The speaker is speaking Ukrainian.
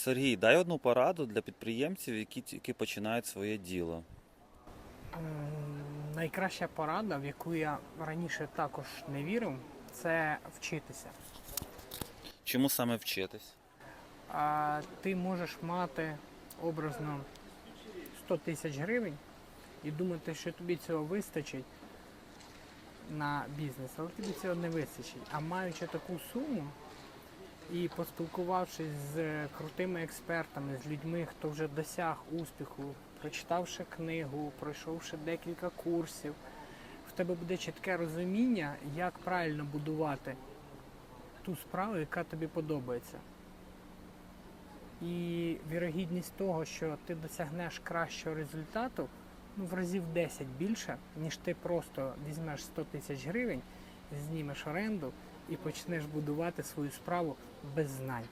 Сергій, дай одну пораду для підприємців, які тільки починають своє діло. Найкраща порада, в яку я раніше також не вірив, це вчитися. Чому саме вчитись? А ти можеш мати образно 100 тисяч гривень і думати, що тобі цього вистачить на бізнес, але тобі цього не вистачить. А маючи таку суму і поспілкувавшись з крутими експертами, з людьми, хто вже досяг успіху, прочитавши книгу, пройшовши декілька курсів, в тебе буде чітке розуміння, як правильно будувати ту справу, яка тобі подобається. І вірогідність того, що ти досягнеш кращого результату, ну, в разів 10 більше, ніж ти просто візьмеш 100 тисяч гривень, знімеш оренду і почнеш будувати свою справу без знань.